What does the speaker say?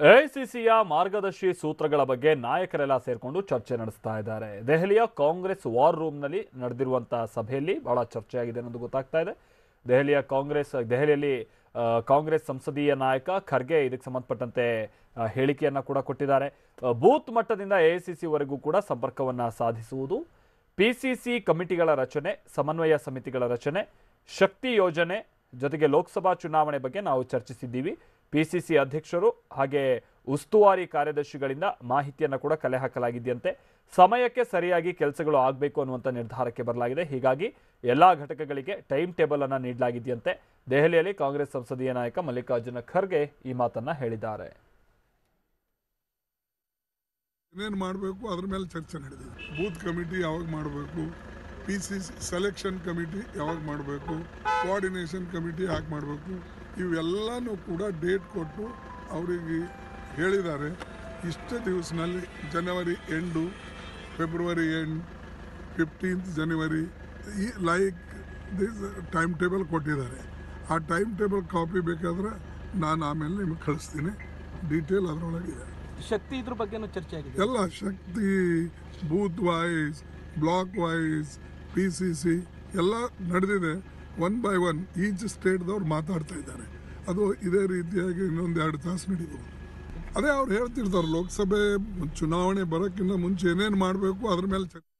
ಎಐಸಿಸಿಯ ಮಾರ್ಗದರ್ಶಿ ಸೂತ್ರಗಳ ಬಗ್ಗೆ ನಾಯಕರೆಲ್ಲ ಸೇರಿಕೊಂಡು ಚರ್ಚೆ ನಡೆಸ್ತಾ ಇದ್ದಾರೆ. ದೆಹಲಿಯ ಕಾಂಗ್ರೆಸ್ ವಾರ್ ರೂಮ್ನಲ್ಲಿ ನಡೆದಿರುವಂತಹ ಸಭೆಯಲ್ಲಿ ಬಹಳ ಚರ್ಚೆಯಾಗಿದೆ ಅನ್ನೋದು ಗೊತ್ತಾಗ್ತಾ ಇದೆ. ದೆಹಲಿಯ ಕಾಂಗ್ರೆಸ್, ದೆಹಲಿಯಲ್ಲಿ ಕಾಂಗ್ರೆಸ್ ಸಂಸದೀಯ ನಾಯಕ ಖರ್ಗೆ ಇದಕ್ಕೆ ಸಂಬಂಧಪಟ್ಟಂತೆ ಹೇಳಿಕೆಯನ್ನು ಕೂಡ ಕೊಟ್ಟಿದ್ದಾರೆ. ಬೂತ್ ಮಟ್ಟದಿಂದ ಎಐಸಿಸಿ ವರೆಗೂ ಕೂಡ ಸಂಪರ್ಕವನ್ನ ಸಾಧಿಸುವುದು ಪಿಸಿಸಿ ಕಮಿಟಿಗಳ ರಚನೆ, ಸಮನ್ವಯ ಸಮಿತಿಗಳ ರಚನೆ, ಶಕ್ತಿ ಯೋಜನೆ ಜೊತೆಗೆ ಲೋಕಸಭಾ ಚುನಾವಣೆ ಬಗ್ಗೆ ನಾವು ಚರ್ಚಿಸಿದ್ದೀವಿ. ಪಿಸಿಸಿ ಅಧ್ಯಕ್ಷರು ಹಾಗೆ ಉಸ್ತುವಾರಿ ಕಾರ್ಯದರ್ಶಿಗಳಿಂದ ಮಾಹಿತಿಯನ್ನು ಕೂಡ ಕಲೆ ಹಾಕಲಾಗಿದೆಯಂತೆ. ಸಮಯಕ್ಕೆ ಸರಿಯಾಗಿ ಕೆಲಸಗಳು ಆಗಬೇಕು ಅನ್ನುವಂಥ ನಿರ್ಧಾರಕ್ಕೆ ಬರಲಾಗಿದೆ. ಹೀಗಾಗಿ ಎಲ್ಲ ಘಟಕಗಳಿಗೆ ಟೈಮ್ ಟೇಬಲ್ ಅನ್ನು ನೀಡಲಾಗಿದೆಯಂತೆ. ದೆಹಲಿಯಲ್ಲಿ ಕಾಂಗ್ರೆಸ್ ಸಂಸದೀಯ ನಾಯಕ ಮಲ್ಲಿಕಾರ್ಜುನ ಖರ್ಗೆ ಈ ಮಾತನ್ನ ಹೇಳಿದ್ದಾರೆ. ಏನೇನು ಮಾಡಬೇಕು ಅದ್ರ ಮೇಲೆ ಚರ್ಚೆ ನಡೆದಿದೆ. ಬೂತ್ ಕಮಿಟಿ ಯಾವಾಗ ಮಾಡಬೇಕು? ಪಿ ಸಿ ಸೆಲೆಕ್ಷನ್ ಕಮಿಟಿ ಯಾವಾಗ ಮಾಡಬೇಕು? ಕೋಆರ್ಡಿನೇಷನ್ ಕಮಿಟಿ ಯಾಕೆ ಮಾಡಬೇಕು? ಇವೆಲ್ಲನೂ ಕೂಡ ಡೇಟ್ ಕೊಟ್ಟು ಅವರಿಗೆ ಹೇಳಿದ್ದಾರೆ. ಇಷ್ಟು ದಿವಸನಲ್ಲಿ January end February end fifteenth January ಈ ಲೈಕ್ ದಿಸ್ ಟೈಮ್ ಟೇಬಲ್ ಕೊಟ್ಟಿದ್ದಾರೆ. ಆ ಟೈಮ್ ಟೇಬಲ್ ಕಾಪಿ ಬೇಕಾದ್ರೆ ನಾನು ಆಮೇಲೆ ನಿಮಗೆ ಕಳಿಸ್ತೀನಿ. ಡೀಟೇಲ್ ಅದರೊಳಗಿದೆ ಶಕ್ತಿ ಇದ್ರ ಬಗ್ಗೆ ಚರ್ಚೆ ಆಗಿದೆ. ಎಲ್ಲ ಶಕ್ತಿ booth wise block wise P C C ಎಲ್ಲ ನಡೆದಿದೆ. ಒನ್ ಬೈ ಒನ್ ಈಚ್ ಸ್ಟೇಟ್ದವ್ರು ಮಾತಾಡ್ತಾ ಇದ್ದಾರೆ. ಅದು ಇದೇ ರೀತಿಯಾಗಿ ಇನ್ನೊಂದು ಎರಡು ತಾಸು ನಡೀಬೋದು. ಅದೇ ಅವ್ರು ಹೇಳ್ತಿರ್ತಾರೆ, ಲೋಕಸಭೆ ಚುನಾವಣೆ ಬರೋಕ್ಕಿಂತ ಮುಂಚೆ ಏನೇನು ಮಾಡಬೇಕು, ಅದ್ರ ಮೇಲೆ ಚರ್ಚೆ.